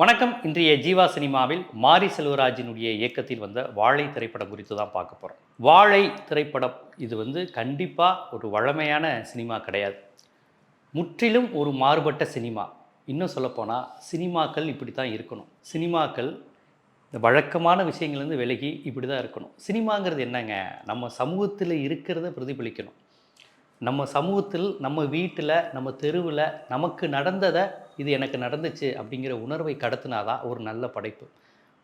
வணக்கம். இன்றைய ஜீவா சினிமாவில் மாரி செல்வராஜினுடைய இயக்கத்தில் வந்த வாழை திரைப்படம் குறித்து தான் பார்க்க போகிறோம் வாழை திரைப்படம் இது வந்து கண்டிப்பாக ஒரு வழமையான சினிமா கிடையாது. முற்றிலும் ஒரு மாறுபட்ட சினிமா. இன்னும் சொல்லப்போனால் சினிமாக்கள் இப்படி தான் இருக்கணும். சினிமாக்கள் இந்த வழக்கமான விஷயங்கள்லேருந்து விலகி இப்படி தான் இருக்கணும். சினிமாங்கிறது என்னங்க? நம்ம சமூகத்தில் இருக்கிறத பிரதிபலிக்கணும். நம்ம சமூகத்தில் நம்ம வீட்டில் நம்ம தெருவில் நமக்கு நடந்ததை இது எனக்கு நடந்துச்சு அப்படிங்கிற உணர்வை கடத்தினாதான் ஒரு நல்ல படைப்பு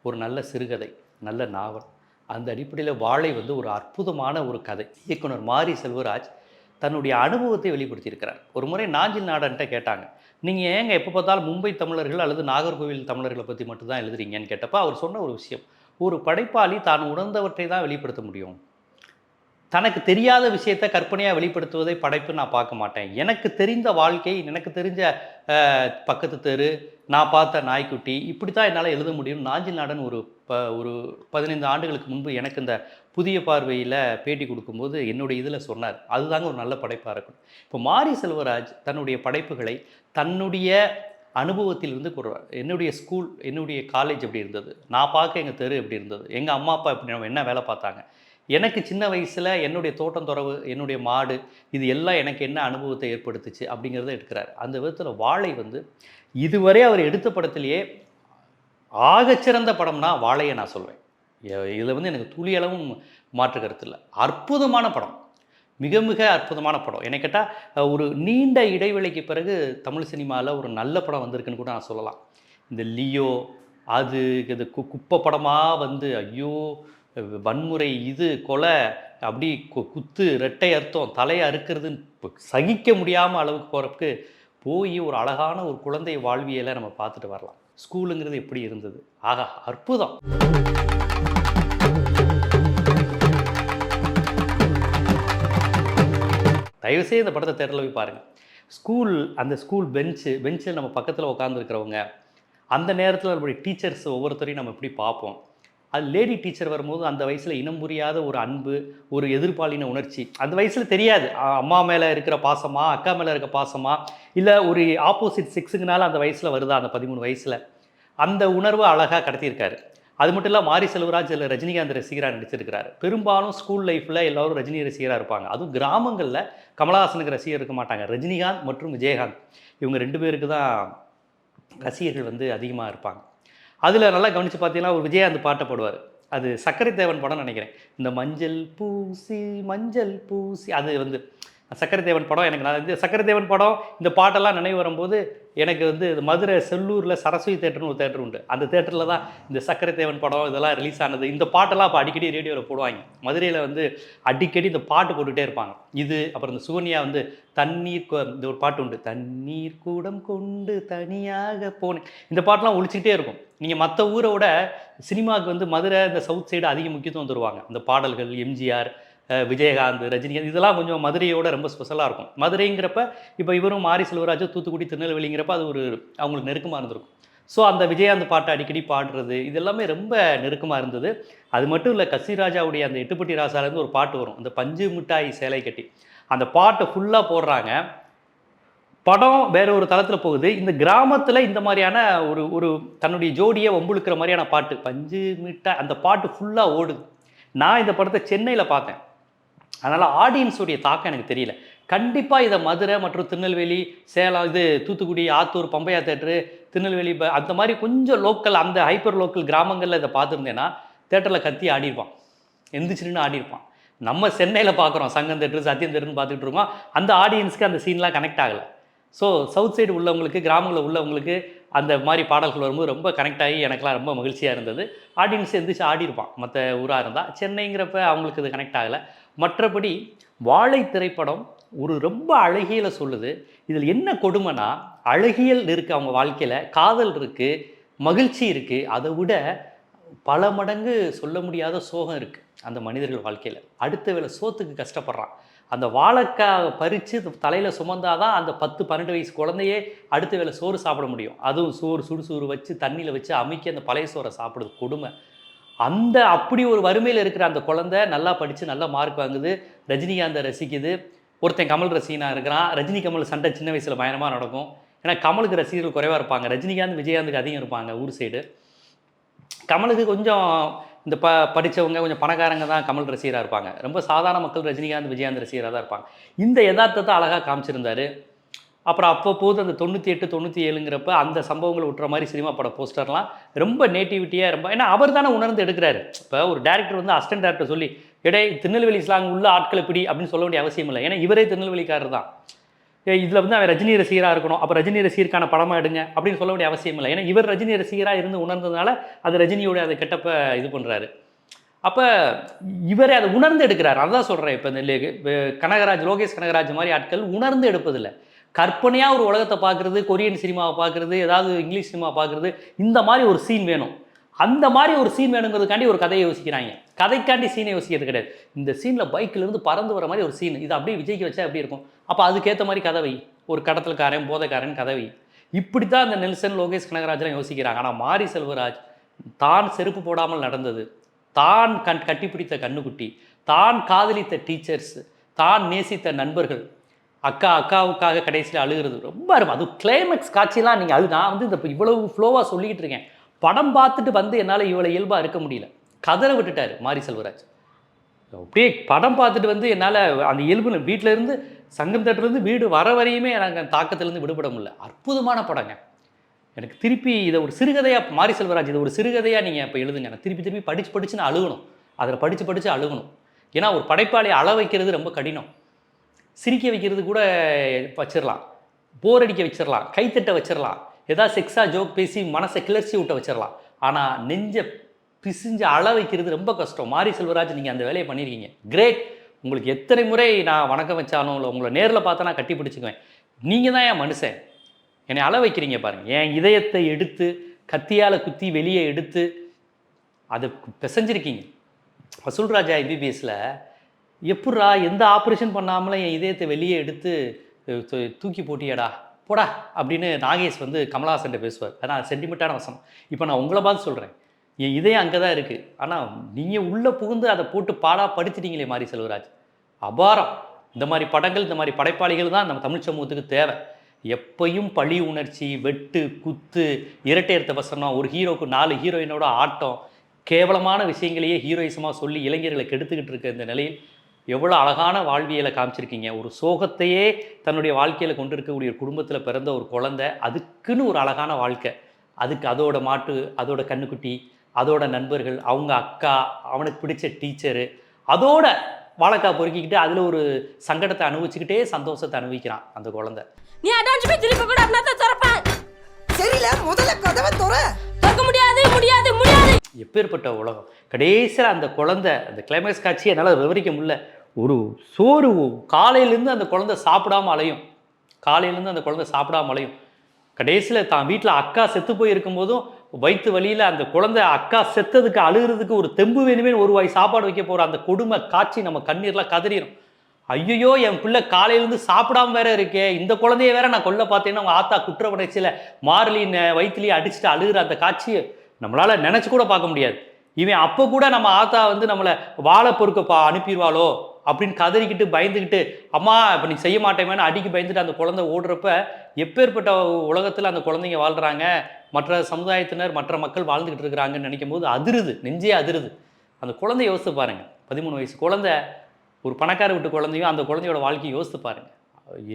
ஒரு நல்ல சிறுகதை நல்ல நாவல். அந்த அடிப்படையில் வாழை வந்து ஒரு அற்புதமான ஒரு கதை. இயக்குனர் மாரி செல்வராஜ் தன்னுடைய அனுபவத்தை வெளிப்படுத்தியிருக்கிறார். ஒரு முறை நாஞ்சில் நாடன்ட்ட கேட்டாங்க நீங்கள் ஏங்க எப்போ பார்த்தாலும் மும்பை தமிழர்கள் அல்லது நாகர்கோவில் தமிழர்களை பற்றி மட்டும்தான் எழுதுறீங்கன்னு? கேட்டப்போ அவர் சொன்ன ஒரு விஷயம் ஒரு படைப்பாளி தான் உணர்ந்தவற்றை தான் வெளிப்படுத்த முடியும். தனக்கு தெரியாத விஷயத்தை கற்பனையாக வெளிப்படுத்துவதை படைப்பு நான் பார்க்க மாட்டேன். எனக்கு தெரிந்த வாழ்க்கை எனக்கு தெரிஞ்ச பக்கத்து தெரு நான் பார்த்த நாய்க்குட்டி இப்படி தான் என்னால் எழுத முடியும். நாஞ்சில் நாடன் ஒரு ப ஒரு பதினைந்து ஆண்டுகளுக்கு முன்பு எனக்கு இந்த புதிய பார்வையில் பேட்டி கொடுக்கும்போது என்னுடைய இதில் சொன்னார். அதுதாங்க ஒரு நல்ல படைப்பாக இருக்கும் இப்போ மாரி செல்வராஜ் தன்னுடைய படைப்புகளை தன்னுடைய அனுபவத்திலிருந்து கூறுவார் என்னுடைய ஸ்கூல் என்னுடைய காலேஜ் எப்படி இருந்தது? நான் பார்க்க எங்கள் தெரு எப்படி இருந்தது? எங்கள் அம்மா அப்பா எப்படி நம்ம என்ன வேலை பார்த்தாங்க? எனக்கு சின்ன வயசில் என்னுடைய தோட்டம் துறவு என்னுடைய மாடு இது எல்லாம் எனக்கு என்ன அனுபவத்தை ஏற்படுத்துச்சு அப்படிங்கிறத எடுக்கிறார். அந்த விதத்தில் வாழை வந்து இதுவரை அவர் எடுத்த படத்திலேயே ஆகச்சிறந்த படம்னா வாழையை நான் சொல்வேன். இதில் வந்து எனக்கு துளியளவும் மாற்று கருத்து இல்லை. அற்புதமான படம். மிக மிக அற்புதமான படம். என்னை கேட்டால் ஒரு நீண்ட இடைவெளிக்கு பிறகு தமிழ் சினிமாவில் ஒரு நல்ல படம் வந்திருக்குன்னு கூட நான் சொல்லலாம். இந்த லியோ அது இது கு குப்பை படமாக வந்து ஐயோ வன்முறை இது கொலை அப்படி கு- குத்து ரெட்டை அர்த்தம் தலையை அறுக்கிறதுன்னு சகிக்க முடியாமல் அளவுக்கு போகிறதுக்கு போய் ஒரு அழகான ஒரு குழந்தை வாழ்வியலை நம்ம பார்த்துட்டு வரலாம். ஸ்கூலுங்கிறது எப்படி இருந்தது? ஆகா அற்புதம். தயவுசெய்து இந்த படத்தை தேட்டரில் போய் பாருங்கள் ஸ்கூல் அந்த ஸ்கூல் பெஞ்சு பெஞ்சில் நம்ம பக்கத்தில் உட்காந்துருக்கிறவங்க அந்த நேரத்தில் நம்மளுடைய டீச்சர்ஸ் ஒவ்வொருத்தரையும் நம்ம எப்படி பார்ப்போம்? அது லேடி டீச்சர் வரும்போது அந்த வயசில் இனம் புரியாத ஒரு அன்பு ஒரு எதிர்பாலின உணர்ச்சி. அந்த வயசில் தெரியாது. அம்மா மேலே இருக்கிற பாசமா அக்கா மேலே இருக்க பாசமா இல்லை ஒரு ஆப்போசிட் செக்ஸுங்கனால அந்த வயசில் வருதா அந்த பதிமூணு வயசில்? அந்த உணர்வை அழகாக கடத்தியிருக்காரு. அது மட்டும் இல்லை மாரி செல்வராஜ் இல்லை ரஜினிகாந்த் ரசிகராக நடிச்சிருக்கிறாரு. பெரும்பாலும் ஸ்கூல் லைஃப்பில் எல்லோரும் ரஜினி ரசிகராக இருப்பாங்க. அதுவும் கிராமங்களில் கமலஹாசனுக்கு ரசிகர் இருக்க மாட்டாங்க. ரஜினிகாந்த் மற்றும் விஜயகாந்த். இவங்க ரெண்டு பேருக்கு தான் ரசிகர்கள் வந்து அதிகமாக இருப்பாங்க. அதில் நல்லா கவனித்து பார்த்தீங்கன்னா ஒரு விஜயகாந்த் பாட்டை போடுவார். அது சக்கரை தேவன் படம் நினைக்கிறேன். இந்த மஞ்சள் பூசி மஞ்சள் பூசி அது வந்து சக்கரை தேவன் படம் எனக்கு நான் இந்த சக்கரை தேவன் படம் இந்த பாட்டெல்லாம் நினைவு வரும்போது எனக்கு வந்து மதுரை செல்லூரில் சரஸ்வதி தேட்டர்னு ஒரு தேட்டர் உண்டு. அந்த தேட்டரில் தான் இந்த சக்கரதேவன் படம் இதெல்லாம் ரிலீஸ் ஆனது. இந்த பாட்டெல்லாம் இப்போ அடிக்கடி ரேடியோவில் போடுவாங்க. மதுரையில் வந்து அடிக்கடி இந்த பாட்டு போட்டுகிட்டே இருப்பாங்க. இது அப்புறம் இந்த சுகன்யா வந்து தண்ணீர் இந்த ஒரு பாட்டு உண்டு. தண்ணீர் கூடம் கொண்டு தனியாக போனேன் இந்த பாட்டெலாம் ஒழிச்சிக்கிட்டே இருக்கும். நீங்கள் மற்ற ஊரை விட சினிமாவுக்கு வந்து மதுரை இந்த சவுத் சைடு அதிக முக்கியத்துவம் தருவாங்க. இந்த பாடல்கள் எம்ஜிஆர் விஜயகாந்த் ரஜினிகாந்த் இதெல்லாம் கொஞ்சம் மதுரையோட ரொம்ப ஸ்பெஷலாக இருக்கும். மதுரைங்கிறப்ப இப்போ இவரும் மாரி செல்வராஜ் தூத்துக்குடி திருநெல்வேலிங்கிறப்ப அது ஒரு அவங்களுக்கு நெருக்கமாக இருந்திருக்கும். ஸோ அந்த விஜயகாந்த் பாட்டை அடிக்கடி பாடுறது இது எல்லாமே ரொம்ப நெருக்கமாக இருந்தது. அது மட்டும் இல்லை கசிராஜாவுடைய அந்த எட்டுப்பட்டி ராசாலேருந்து ஒரு பாட்டு வரும். அந்த பஞ்சு மிட்டாய் சேலை கட்டி. அந்த பாட்டை ஃபுல்லாக போடுறாங்க. படம் வேற ஒரு தளத்தில் போகுது. இந்த கிராமத்தில் இந்த மாதிரியான ஒரு ஒரு தன்னுடைய ஜோடியை வம்புழுக்கிற மாதிரியான பாட்டு பஞ்சு மிட்டாய் அந்த பாட்டு ஃபுல்லாக ஓடுது. நான் இந்த படத்தை சென்னையில் பார்த்தேன். அதனால் ஆடியன்ஸுடைய தாக்கம் எனக்கு தெரியல. கண்டிப்பாக இதை மதுரை மற்றும் திருநெல்வேலி சேலம் இது தூத்துக்குடி ஆத்தூர் பம்பையா தேட்டரு திருநெல்வேலி ப- அந்த மாதிரி கொஞ்சம் லோக்கல் அந்த ஹைப்பர் லோக்கல் கிராமங்களில் இதை பார்த்துருந்தேன்னா தேட்டரில் கத்தி ஆடிருப்பான் எந்திரிச்சுன்னு ஆடிருப்பான் நம்ம சென்னையில் பார்க்குறோம் சங்கம் தேட்டரு சத்தியம் தேட்டருன்னு பார்த்துட்டு இருக்கோம். அந்த ஆடியன்ஸ்க்கு அந்த சீன்லாம் கனெக்ட் ஆகலை. ஸோ சவுத் சைடு உள்ளவங்களுக்கு கிராமங்களில் உள்ளவங்களுக்கு அந்த மாதிரி பாடல்கள் வரும்போது ரொம்ப கனெக்ட் ஆகி எனக்குலாம் ரொம்ப மகிழ்ச்சியாக இருந்தது. ஆடியன்ஸ் எந்திரிச்சு ஆடிருப்பான் மற்ற ஊராக இருந்தால் சென்னைங்கிறப்ப அவங்களுக்கு இது கனெக்ட் ஆகலை. மற்றபடி வாழை திரைப்படம் ஒரு ரொம்ப அழகியலை சொல்லுது. இதில் என்ன கொடுமைனா அழகியல் இருக்குது அவங்க வாழ்க்கையில் காதல் இருக்குது மகிழ்ச்சி இருக்குது அதை விட பல மடங்கு சொல்ல முடியாத சோகம் இருக்குது அந்த மனிதர்கள் வாழ்க்கையில். அடுத்த வேளை சோத்துக்கு கஷ்டப்படுறான். அந்த வாழைக்காய் பறித்து தலையில் சுமந்தாதான் அந்த பத்து பன்னெண்டு வயசு குழந்தையே அடுத்த வேளை சோறு சாப்பிட முடியும். அதுவும் சோறு சுடுசோறு வச்சு தண்ணியில் வச்சு அமைக்க அந்த பழைய சோறை சாப்பிடுது கொடுமை. அந்த அப்படி ஒரு வறுமையில் இருக்கிற அந்த குழந்தை நல்லா படித்து நல்லா மார்க் வாங்குது. ரஜினிகாந்தை ரசிக்குது. ஒருத்தன் கமல் ரசிகனாக இருக்கிறான். ரஜினி கமல் சண்டை சின்ன வயசில் பயணமாக நடக்கும். ஏன்னா கமலுக்கு ரசிகர்கள் குறைவாக இருப்பாங்க. ரஜினிகாந்த் விஜயகாந்துக்கு அதிகம் இருப்பாங்க ஊர் சைடு கமலுக்கு கொஞ்சம் இந்த ப படித்தவங்க கொஞ்சம் பணக்காரங்க தான் கமல் ரசிகராக இருப்பாங்க. ரொம்ப சாதாரண மக்கள் ரஜினிகாந்த் விஜயகாந்த் ரசிகராக தான் இருப்பாங்க. இந்த யதார்த்தத்தை அழகாக காமிச்சிருந்தாரு. அப்புறம் அப்பப்போது அந்த தொண்ணூற்றி எட்டு தொண்ணூற்றி ஏழுங்கிறப்ப அந்த சம்பவங்களை விட்டுற மாதிரி சினிமா பட போஸ்டர்லாம் ரொம்ப நேட்டிவிட்டியாக ரொம்ப ஏன்னா அவர் தானே உணர்ந்து எடுக்கிறாரு. இப்போ ஒரு டேரக்டர் வந்து அசிஸ்டன்ட் டேரக்டர் சொல்லி இடே திருநெல்வேலி ஸ்லாங் உள்ள ஆட்களை பிடி அப்படின்னு சொல்ல வேண்டிய அவசியம் இல்லை. ஏன்னா இவரே திருநெல்வேலிக்காரர் தான். இதில் வந்து அவன் ரஜினி ரசிகராக இருக்கணும். அப்போ ரஜினி ரசிகருக்கான படமாக எடுங்க அப்படின்னு சொல்ல வேண்டிய அவசியம் இல்லை. ஏன்னா இவர் ரஜினி ரசிகராக இருந்து உணர்ந்ததுனால அது ரஜினியோட அதை கெட்டப்ப இது பண்ணுறாரு அப்போ இவரே அதை உணர்ந்து எடுக்கிறார். அதான் சொல்கிறேன் இப்போ இந்த கனகராஜ் லோகேஷ் கனகராஜ் மாதிரி ஆட்கள் உணர்ந்து எடுப்பதில்லை. கற்பனையாக ஒரு உலகத்தை பார்க்குறது கொரியன் சினிமாவை பார்க்குறது ஏதாவது இங்கிலீஷ் சினிமா பார்க்குறது இந்த மாதிரி ஒரு சீன் வேணும். அந்த மாதிரி ஒரு சீன் வேணுங்கிறதுக்காண்டி ஒரு கதையை யோசிக்கிறாங்க. கதைக்காண்டி சீனை யோசிக்கிறது கிடையாது. இந்த சீனில் பைக்கிலேருந்து பறந்து வர மாதிரி ஒரு சீன் இது அப்படியே விஜய்க்கு வச்சா எப்படி இருக்கும்? அப்போ அதுக்கேற்ற மாதிரி கதவை ஒரு கடத்தல்காரன் போதைக்காரன் கதவை இப்படி தான் அந்த நெல்சன் லோகேஷ் கனகராஜ்லாம் யோசிக்கிறாங்க. ஆனால் மாரி செல்வராஜ் தான் செருப்பு போடாமல் நடந்தது. தான் கண் கட்டிப்பிடித்த கண்ணுக்குட்டி. தான் காதலித்த டீச்சர்ஸ் தான் நேசித்த நண்பர்கள். அக்கா அக்காவுக்காக கடைசியில் அழுகிறது. ரொம்ப இருக்கும் அது கிளைமேக்ஸ் காட்சியெல்லாம் நீங்கள் அது நான் வந்து இந்த இவ்வளவு ஃப்ளோவாக சொல்லிக்கிட்டு இருக்கேன். படம் பார்த்துட்டு வந்து என்னால் இவ்வளோ இயல்பாக இருக்க முடியல. கதற விட்டுட்டார் மாரி செல்வராஜ். அப்படியே படம் பார்த்துட்டு வந்து என்னால் அந்த இயல்பு வீட்டில் இருந்து சங்கம் தேட்டர்லேருந்து வீடு வர வரையுமே எனக்கு அந்த தாக்கத்திலேருந்து விடுபட முடியல. அற்புதமான படங்க. எனக்கு திருப்பி இதை ஒரு சிறுகதையாக மாரி செல்வராஜ் இதை ஒரு சிறுகதையாக நீங்கள் இப்போ எழுதுங்க. நான் திருப்பி திருப்பி படித்து படித்து நான் அழுகணும். அதில் படித்து படித்து அழுகணும். ஏன்னா ஒரு படைப்பாளி அள வைக்கிறது ரொம்ப கடினம். சிரிக்க வைக்கிறது கூட வச்சிடலாம் போர் அடிக்க வச்சிடலாம் கைத்தட்ட வச்சிடலாம் ஏதாவது செக்ஸாக ஜோக் பேசி மனசை கிளர்ச்சி விட்ட வச்சிடலாம் ஆனால் நெஞ்ச பிசிஞ்சு அள வைக்கிறது ரொம்ப கஷ்டம். மாரி செல்வராஜ் நீங்கள் அந்த வேலையை பண்ணியிருக்கீங்க கிரேட் உங்களுக்கு எத்தனை முறை நான் வணக்கம் வச்சாலும் இல்லை உங்களை நேரில் பார்த்தா நான் கட்டி பிடிச்சிக்குவேன். நீங்கள் தான் என் மனுஷன். என்னை அள வைக்கிறீங்க பாருங்கள் என் இதயத்தை எடுத்து கத்தியால் குத்தி வெளியே எடுத்து அதை பிசைஞ்சிருக்கீங்க. வசூல்ராஜா எம்பிபிஎஸில் எப்புட்றா எந்த ஆப்ரேஷன் பண்ணாமலும் என் இதயத்தை வெளியே எடுத்து தூக்கி போட்டியடா போடா அப்படின்னு நாகேஷ் வந்து கமலஹாசன்ட்ட பேசுவார். ஆனால் சென்டிமெண்ட்டான வசனம். இப்போ நான் உங்களை பார்த்து சொல்கிறேன் என் இதயம் அங்கே தான் இருக்குது ஆனால் நீங்கள் உள்ளே புகுந்து அதை போட்டு பாடா படுத்திட்டீங்களே மாரி செல்வராஜ். அபாரம். இந்த மாதிரி படங்கள் இந்த மாதிரி படைப்பாளிகள் தான் நம்ம தமிழ் சமூகத்துக்கு தேவை. எப்பையும் பழி உணர்ச்சி வெட்டு குத்து இரட்டையர்த்த வசனம் ஒரு ஹீரோக்கு நாலு ஹீரோயினோட ஆட்டம் கேவலமான விஷயங்களையே ஹீரோயிசமாக சொல்லி இளைஞர்களை கெடுத்துக்கிட்டு இருக்க இந்த நிலையில் எவ்வளோ அழகான வாழ்வியலை காமிச்சிருக்கீங்க. ஒரு சோகத்தையே தன்னுடைய வாழ்க்கையில் கொண்டு இருக்கக்கூடிய ஒரு குடும்பத்தில் பிறந்த ஒரு குழந்தை அதுக்குன்னு ஒரு அழகான வாழ்க்கை. அதுக்கு அதோட மாட்டு அதோட கண்ணுக்குட்டி அதோட நண்பர்கள் அவங்க அக்கா அவனுக்கு பிடிச்ச டீச்சரு அதோட வாழைக்காய் பொறுக்கிக்கிட்டு அதில் ஒரு சங்கடத்தை அனுபவிச்சுக்கிட்டே சந்தோஷத்தை அனுபவிக்கிறான் அந்த குழந்தை. நீ அடான்ஸ் போய் திருப்பி கூட அப்படின்னா திறப்பேன். சரியில்ல முதல்ல கதவை துற திறக்க முடியாது முடியாது முடியாது. எப்பேற்பட்ட உலகம். கடைசியில் அந்த குழந்தை அந்த கிளைமேக்ஸ் காட்சியை என்னால் விவரிக்க முடியல. ஒரு சோறு காலையிலேருந்து அந்த குழந்தை சாப்பிடாம அலையும். காலையிலேருந்து அந்த குழந்தை சாப்பிடாம அலையும். கடைசியில் தான் வீட்டில் அக்கா செத்து போயிருக்கும் போதும் வயிற்று வழியில் அந்த குழந்தை அக்கா செத்ததுக்கு அழுகிறதுக்கு ஒரு தெம்பு வேணுமே ஒரு வாய் சாப்பாடு வைக்க போகிற அந்த கொடுமை காட்சி நம்ம கண்ணீர்லாம் கதறிடும் ஐயோ என் பிள்ளை காலையிலேருந்து சாப்பிடாம வேற இருக்கே. இந்த குழந்தைய வேற நான் கொல்ல பார்த்தேன்னா அவங்க ஆத்தா குற்ற உணர்ச்சியில் மார்லி வயிற்றுலேயே அடிச்சுட்டு அழுகிற அந்த காட்சியை நம்மளால் நினச்சி கூட பார்க்க முடியாது. இவன் அப்போ கூட நம்ம ஆத்தா வந்து நம்மளை வாழை பொறுக்க பா அனுப்பிடுவாளோ? அப்படின்னு கதறிக்கிட்டு பயந்துக்கிட்டு அம்மா இப்போ நீ செய்ய மாட்டேமேன்னு அடிக்கி பயந்துட்டு அந்த குழந்தை ஓடுறப்ப எப்பேற்பட்ட உலகத்தில் அந்த குழந்தைங்க வாழ்கிறாங்க மற்ற சமுதாயத்தினர் மற்ற மக்கள் வாழ்ந்துக்கிட்டு இருக்கிறாங்கன்னு நினைக்கும் போது அதிருது நெஞ்சே அதிருது. அந்த குழந்தைய யோசித்து பாருங்க. பதிமூணு வயசு குழந்தை ஒரு பணக்கார வீட்டு குழந்தையும் அந்த குழந்தையோட வாழ்க்கையை யோசித்து பாருங்கள்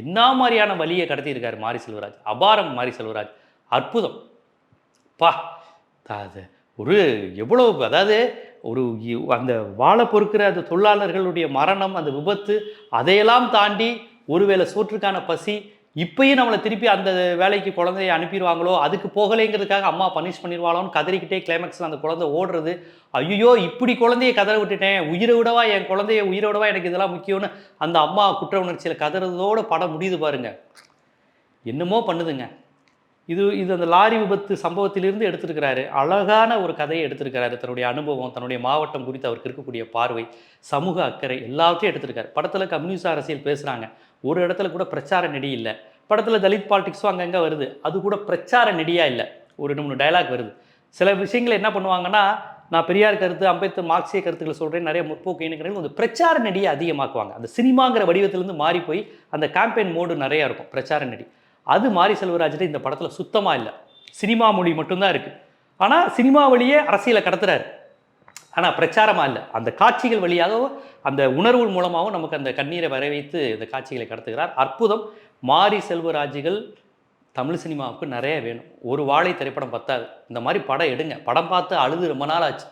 என்ன மாதிரியான வழியை கடத்தியிருக்காரு மாரி செல்வராஜ்? அபாரம் மாரி செல்வராஜ். அற்புதம். பா அது ஒரு எவ்வளோ அதாவது ஒரு அந்த வாழை பொறுக்கிற அந்த தொழிலாளர்களுடைய மரணம் அந்த விபத்து அதையெல்லாம் தாண்டி ஒருவேளை சோற்றுக்கான பசி இப்பயும் நம்மளை திருப்பி அந்த வேலைக்கு குழந்தைய அனுப்பிடுவாங்களோ அதுக்கு போகலைங்கிறதுக்காக அம்மா பனிஷ் பண்ணிடுவாளோன்னு கதறிக்கிட்டே கிளைமேக்ஸில் அந்த குழந்தை ஓடுறது. ஐயோ இப்படி குழந்தைய கதற விட்டுட்டேன் உயிரை விடவா என் குழந்தைய உயிரை விடவா எனக்கு இதெல்லாம் முக்கியம்னு அந்த அம்மா குற்ற உணர்ச்சியில் கதறதோட படம் முடியுது பாருங்க. என்னமோ பண்ணுதுங்க. இது இது அந்த லாரி விபத்து சம்பவத்திலிருந்து எடுத்திருக்கிறாரு. அழகான ஒரு கதையை எடுத்திருக்கிறாரு. தன்னுடைய அனுபவம் தன்னுடைய மாவட்டம் குறித்து அவருக்கு இருக்கக்கூடிய பார்வை சமூக அக்கறை எல்லாத்தையும் எடுத்திருக்காரு. படத்தில் கம்யூனிஸ்ட் அரசியல் பேசுகிறாங்க ஒரு இடத்துல கூட பிரச்சார நெடி இல்லை. படத்தில் தலித் பாலிடிக்ஸும் அங்கங்கே வருது. அது கூட பிரச்சார நெடியாக இல்லை. ஒரு ரெண்டு மூணு டயலாக் வருது. சில விஷயங்களை என்ன பண்ணுவாங்கன்னா நான் பெரியார் கருத்து அம்பேத்கர் மார்க்சிய கருத்துக்களை சொல்கிறேன் நிறைய முற்போக்கு இணைக்கிறேன் கொஞ்சம் பிரச்சார நெடியை அதிகமாக்குவாங்க. அந்த சினிமாங்கிற வடிவத்திலேருந்து மாறி போய் அந்த கேம்பெயின் மோடு நிறையா இருக்கும். பிரச்சார நெடி. அது மாரி செல்வராஜ்கிட்ட இந்த படத்தில் சுத்தமாக இல்லை. சினிமா மொழி மட்டும்தான் இருக்குது ஆனால் சினிமா வழியே அரசியலை கடத்துறாரு. ஆனால் பிரச்சாரமாக இல்லை. அந்த காட்சிகள் வழியாகவும் அந்த உணர்வு மூலமாகவும் நமக்கு அந்த கண்ணீரை வர வைத்து இந்த காட்சிகளை கடத்துகிறார். அற்புதம். மாரி செல்வராஜுகள் தமிழ் சினிமாவுக்கு நிறைய வேணும். ஒரு வாழை திரைப்படம் பத்தாது. இந்த மாதிரி படம் எடுங்க. படம் பார்த்து அழுது ரொம்ப நாள் ஆச்சு.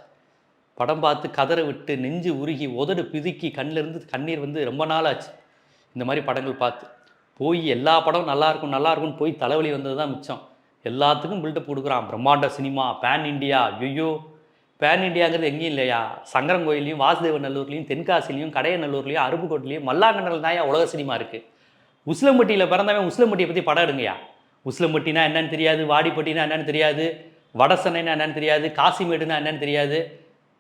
படம் பார்த்து கதற விட்டு நெஞ்சு உருகி உதடு பிதுக்கி கண்ணிலிருந்து கண்ணீர் வந்து ரொம்ப நாள் ஆச்சு. இந்த மாதிரி படங்கள் பார்த்து. போய் எல்லா படமும் நல்லா இருக்கும் நல்லா இருக்கும்னு போய் தலைவலி வந்தது தான் மிச்சம். எல்லாத்துக்கும் பில்டப் கொடுக்குறான். பிரம்மாண்ட சினிமா பேன் இண்டியா ஐயோ பேன் இண்டியாங்கிறது எங்கேயும் இல்லையா? சங்கரன் கோயிலையும் வாசுதேவ நல்லூர்லையும் தென்காசிலையும் கடையநல்லூர்லையும் அருப்புக்கோட்டிலையும் மல்லாங்கண்டல் தான் உலக சினிமா இருக்குது உசிலம்பட்டியில் பிறந்தவன் உசிலம்பட்டியை பற்றி படம் எடுங்கயா உசிலம்பட்டினா என்னன்னு தெரியாது வாடிப்பட்டினா என்னன்னு தெரியாது வடசனைனா என்னன்னு தெரியாது காசிமேடுனா என்னன்னு தெரியாது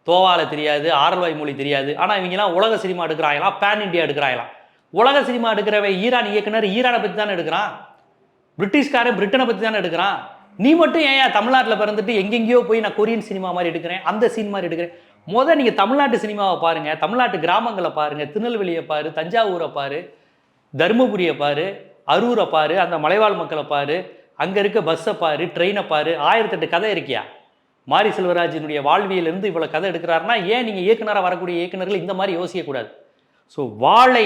தோவால தெரியாது ஆரல்வாய் மொழி தெரியாது. ஆனால் இவங்கெல்லாம் உலக சினிமா எடுக்கிறாங்களாம் பேன் இண்டியா எடுக்கிறாங்களாம். உலக சினிமா எடுக்கிறவன் ஈரான் இயக்குனர் ஈரானை பற்றி தானே எடுக்கிறான்? பிரிட்டிஷ்காரன் பிரிட்டனை பற்றி தானே எடுக்கிறான்? நீ மட்டும் ஏன் தமிழ்நாட்டில் பிறந்துட்டு எங்கெங்கேயோ போய் நான் கொரியன் சினிமா மாதிரி எடுக்கிறேன் அந்த சீன் மாதிரி எடுக்கிறேன்? முதல் நீங்கள் தமிழ்நாட்டு சினிமாவை பாருங்கள் தமிழ்நாட்டு கிராமங்களை பாருங்கள் திருநெல்வேலியை பாரு தஞ்சாவூரை பாரு தருமபுரியை பாரு அரூரை பாரு அந்த மலைவாழ் மக்களை பாரு அங்கே இருக்க பஸ்ஸை பாரு ட்ரெயினை பாரு ஆயிரத்தெட்டு கதை இருக்கியா? மாரி செல்வராஜினுடைய வாழ்வியலிருந்து இவ்வளோ கதை எடுக்கிறாருன்னா ஏன் நீங்கள் இயக்குனராக வரக்கூடிய இயக்குநர்கள் இந்த மாதிரி யோசிக்கக்கூடாது. ஸோ வாழை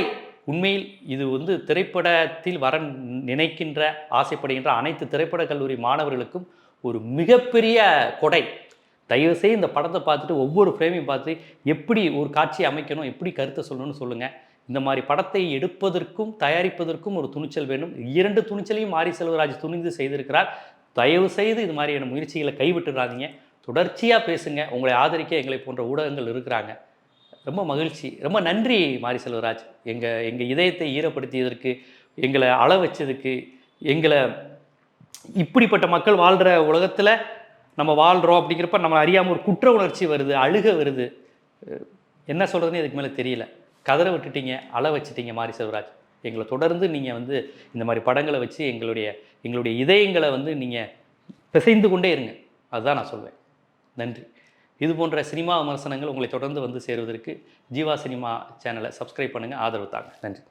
உண்மையில் இது வந்து திரைப்படத்தில் வர நினைக்கின்ற ஆசைப்படுகின்ற அனைத்து திரைப்பட கல்லூரி மாணவர்களுக்கும் ஒரு மிகப்பெரிய கொடை. தயவுசெய்து இந்த படத்தை பார்த்துட்டு ஒவ்வொரு ஃப்ரேமையும் பார்த்து எப்படி ஒரு காட்சியை அமைக்கணும் எப்படி கருத்தை சொல்லணும்னு சொல்லுங்கள் இந்த மாதிரி படத்தை எடுப்பதற்கும் தயாரிப்பதற்கும் ஒரு துணிச்சல் வேண்டும். இரண்டு துணிச்சலையும் மாரி செல்வராஜ் துணிந்து செய்திருக்கிறார். தயவு செய்து இது மாதிரியான முயற்சிகளை கைவிட்டுறாதீங்க. தொடர்ச்சியாக பேசுங்க. உங்களை ஆதரிக்க எங்களை போன்ற ஊடகங்கள் இருக்கிறாங்க. ரொம்ப மகிழ்ச்சி. ரொம்ப நன்றி மாரி செல்வராஜ். எங்கள் எங்கள் இதயத்தை ஈரப்படுத்தியதற்கு எங்களை அள வச்சதுக்கு எங்களை இப்படிப்பட்ட மக்கள் வாழ்கிற உலகத்தில் நம்ம வாழ்கிறோம் அப்படிங்கிறப்ப நம்ம அறியாமல் ஒரு குற்ற உணர்ச்சி வருது அழுக வருது. என்ன சொல்கிறதுன்னு இதுக்கு மேலே தெரியல. கதற விட்டுட்டீங்க அள வச்சுட்டீங்க மாரி செல்வராஜ். எங்களை தொடர்ந்து நீங்கள் வந்து இந்த மாதிரி படங்களை வச்சு எங்களுடைய எங்களுடைய இதயங்களை வந்து நீங்கள் பிசைந்து கொண்டே இருங்க. அதுதான் நான் சொல்வேன். நன்றி. இது போன்ற சினிமா விமர்சனங்கள் உங்களை தொடர்ந்து வந்து சேருவதற்கு ஜீவா சினிமா சேனலை சப்ஸ்கிரைப் பண்ணுங்கள் ஆதரவு தாங்க. நன்றி.